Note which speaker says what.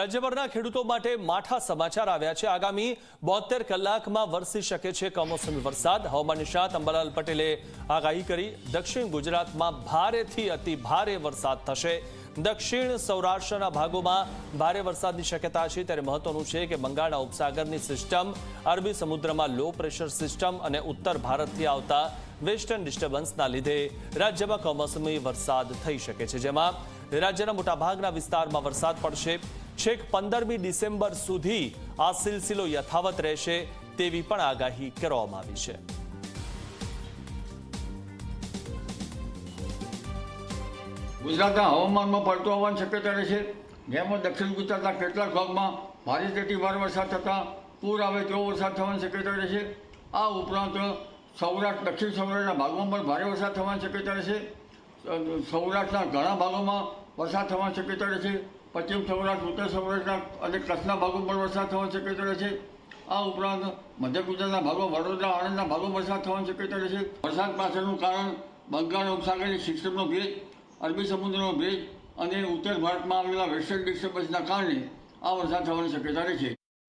Speaker 1: રાજ્યભરના ખેડૂતો માટે માઠા સમાચાર આવ્યા છે. આગામી બોતેર કલાકમાં વરસી શકે છે કમોસમી વરસાદ. હવામાન નિષ્ણાત અંબાલાલ પટેલે આગાહી કરી. દક્ષિણ ગુજરાતમાં ભારેથી અતિ ભારે વરસાદ થશે. દક્ષિણ સૌરાષ્ટ્રના ભાગોમાં ભારે વરસાદની શક્યતા છે. ત્યારે મહત્વનું છે કે બંગાળના ઉપસાગરની સિસ્ટમ, અરબી સમુદ્રમાં લો પ્રેશર સિસ્ટમ અને ઉત્તર ભારતથી આવતા વેસ્ટર્ન ડિસ્ટર્બન્સના લીધે રાજ્યમાં કમોસમી વરસાદ થઈ શકે છે. જેમાં રાજ્યના મોટાભાગના વિસ્તારમાં વરસાદ પડશે. છેક પંદરમી ડિસેમ્બર સુધી આ સિલસિલો યથાવત રહેશે તેવી પણ આગાહી કરવામાં આવી છે.
Speaker 2: ગુજરાતના હવામાનમાં પડતો આવવાની શક્યતા રહેશે. જેમાં દક્ષિણ ગુજરાતના કેટલાક ભાગમાં ભારેથી ભારે વરસાદ થતાં પૂર આવે તેવો વરસાદ થવાની શક્યતા રહેશે. આ ઉપરાંત સૌરાષ્ટ્ર, દક્ષિણ સૌરાષ્ટ્રના ભાગમાં પણ ભારે વરસાદ થવાની શક્યતા રહેશે. સૌરાષ્ટ્રના ઘણા ભાગોમાં વરસાદ થવાની શક્યતા રહેશે પશ્ચિમ સૌરાષ્ટ્ર, ઉત્તર સૌરાષ્ટ્રના અને કચ્છના ભાગો પણ વરસાદ થવાની શક્યતા રહેશે આ ઉપરાંત મધ્ય ગુજરાતના ભાગો વડોદરા, આણંદના ભાગો વરસાદ થવાની શક્યતા રહેશે વરસાદ પાછળનું કારણ બંગાળ, ઉપસાગરની સિસ્ટમનો ભેજ, અરબી સમુદ્રનો ભેજ અને ઉત્તર ભારતમાં આવેલા વેસ્ટર્ન ડિસ્ટર્બન્સના કારણે આ વરસાદ થવાની શક્યતા રહેશે